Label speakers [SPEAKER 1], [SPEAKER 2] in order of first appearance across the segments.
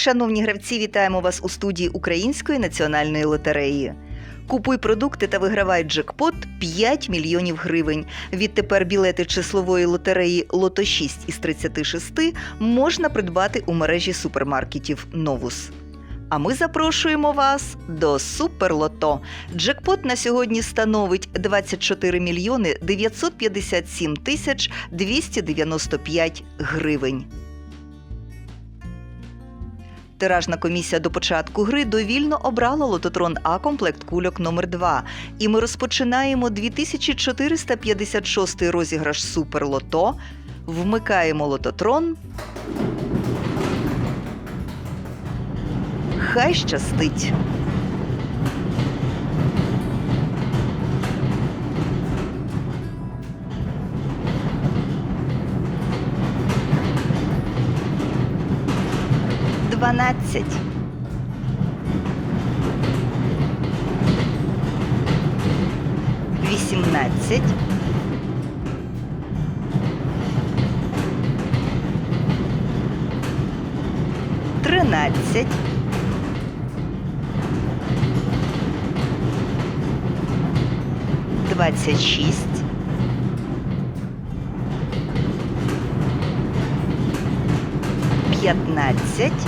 [SPEAKER 1] Шановні гравці, вітаємо вас у студії Української національної лотереї. Купуй продукти та вигравай джекпот 5 мільйонів гривень. Відтепер білети числової лотереї Лото 6 із 36 можна придбати у мережі супермаркетів Новус. А ми запрошуємо вас до Суперлото. Джекпот на сьогодні становить 24 мільйони 957 тисяч 295 гривень. Тиражна комісія до початку гри довільно обрала лототрон А комплект кульок номер 2 І ми розпочинаємо 2456 розіграш Суперлото. Вмикаємо лототрон. Хай щастить! Дванадцять. Вісімнадцять. Тринадцять. Двадцять шість. П'ятнадцять.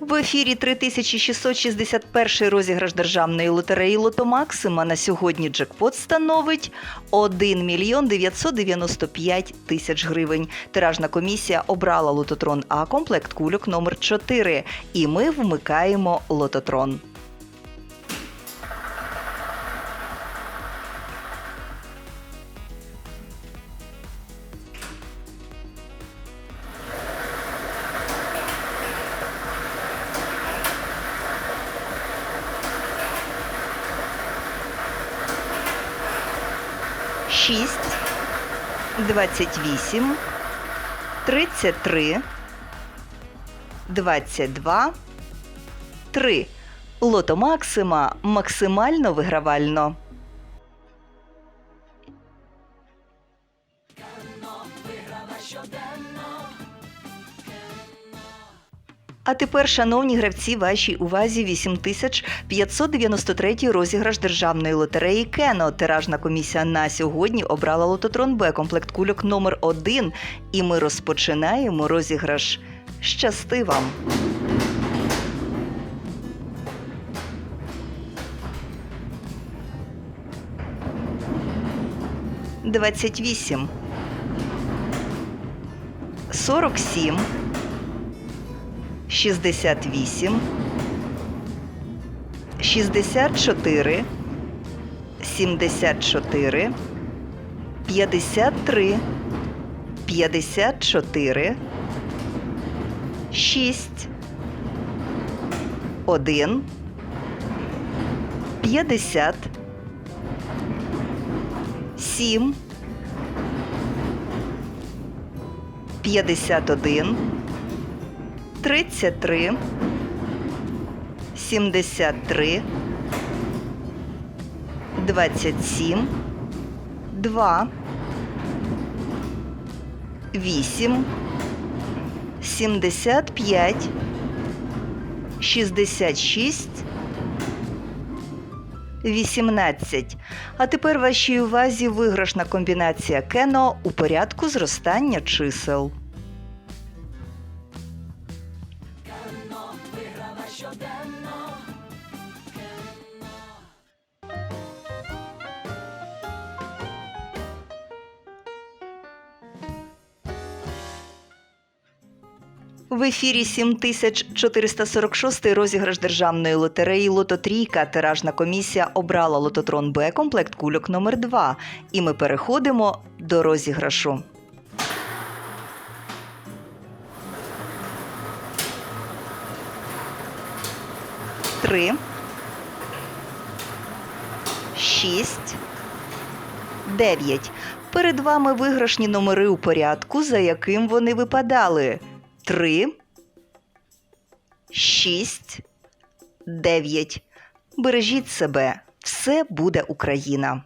[SPEAKER 1] В ефірі 3661 розіграш державної лотереї Лотомаксима На сьогодні джекпот становить 1 мільйон 995 тисяч гривень. Тиражна комісія обрала лототрон А комплект кульок номер 4 І ми вмикаємо лототрон. Шість, двадцять вісім, тридцять три, двадцять два, три. Лото Максима максимально вигравально. А тепер, шановні гравці, вашій увазі 8593 розіграш державної лотереї Кено. Тиражна комісія на сьогодні обрала лототрон Б комплект кульок номер 1 І ми розпочинаємо розіграш. Щасти вам! Двадцять вісім. Сорок сім. 68, 64, 74, 53, 54, 6, 1, 50, 7, 51, 33, 73, 27, 2, 8, 75, 66, 18. А тепер вашій увазі виграшна комбінація кено у порядку зростання чисел. В ефірі 7446 розіграш державної лотереї Лототрійка. Тиражна комісія обрала лототрон Б комплект кульок номер 2 І ми переходимо до розіграшу. Три. шість, дев'ять. Перед вами виграшні номери у порядку, за яким вони випадали. Три, шість, дев'ять. Бережіть себе. Все буде Україна.